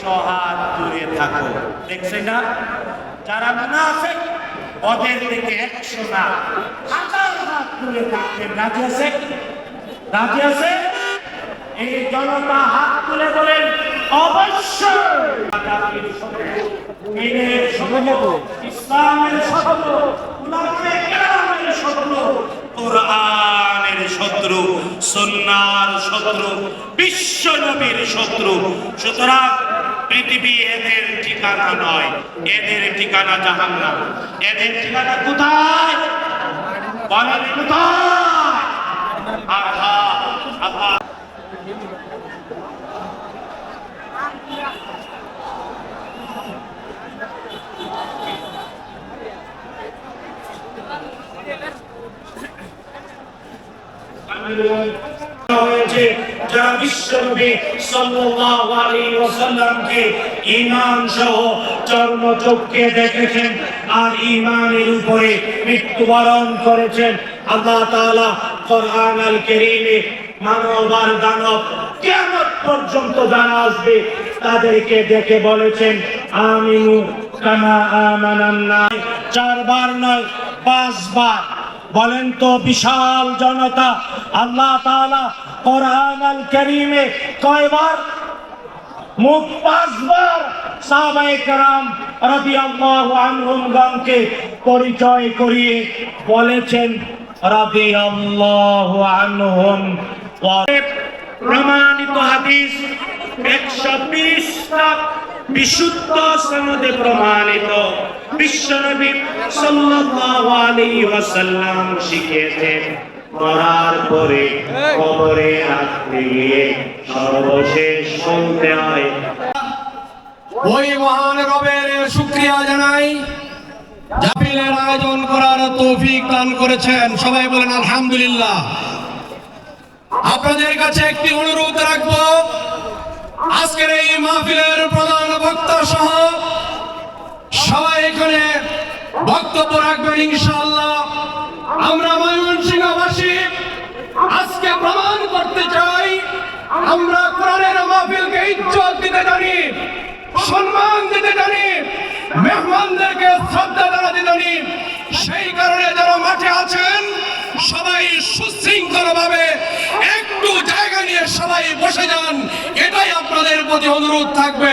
একশো হাত দূরে থাকো। দেখছে না? যারা ওদের থেকে একশো না। হাজার হাত দূরে থাকতে রাজি আছে? রাজি আছে? এই জনতা হাত তুলে বলেন অবশ্যই। দিনের শত্রু, ইসলামের শত্রু শত্রু কোরআনের শত্রু সুন্নার শত্রু বিশ্ব নবীর শত্রু। সুতরাং পৃথিবী এদের ঠিকানা নয় এদের ঠিকানা জাহান্নাম। এদের ঠিকানা কোথায়? কোথায়? আহা আহা। হয়েছে, যারা বিশ্বনবী সাল্লাল্লাহু আলাইহি ওয়াসাল্লামকে ঈমান সহ দেখেছেন আর ঈমানের উপরে মৃত্যুবরণ করেছেন, আল্লাহ তাআলা কোরআন আল কারীমে মানব আর দানব কিয়ামত পর্যন্ত যারা আসবে তাদেরকে দেখে বলেছেন, আমিনু কামা আমানান নাস চারবার নয়, পাঁচবার। বলেন তো বিশাল জনতা, আল্লাহ কয়বার, মুখ পাঁচবার সাহাবায়ে কেরাম রাদিয়াল্লাহু পরিচয় করিয়ে বলেছেন, রাদিয়াল্লাহু আনহুম। প্রমাণিত হাদিস একশো বিশটা বিশুদ্ধ সনদে প্রমাণিত। বিশ্বনবী সাল্লাল্লাহু আলাইহি ওয়াসাল্লাম শিখিয়েছেন, মরার পরে কবরে রাখতে গিয়ে সর্বশেষ শুনতে হয়। ওই মহান রবের শুক্রিয়া জানাই জাপিলের আয়োজন করার তৌফিক দান করেছেন। সবাই বলেন, আলহামদুলিল্লাহ। আপনাদের কাছে একটি অনুরোধ রাখব, আজকের এই মাহফিলের প্রধান বক্তা সহ সবাই এখানে বক্তব্য রাখবেন ইনশাআল্লাহ। আমরা ময়মনসিংহবাসী আজকে প্রমাণ করতে চাই, আমরা কোরআনের মাহফিলকে ইজ্জত দিতে জানি, সম্মান দিতে জানি, মেহমানদেরকে শ্রদ্ধা জানাতে জানি, সেই কারণে যারা মাঠে আছেন, সবাই সুশৃঙ্খল ভাবে একটু জায়গা নিয়ে সবাই বসে যান, এটাই আপনাদের প্রতি অনুরোধ থাকবে।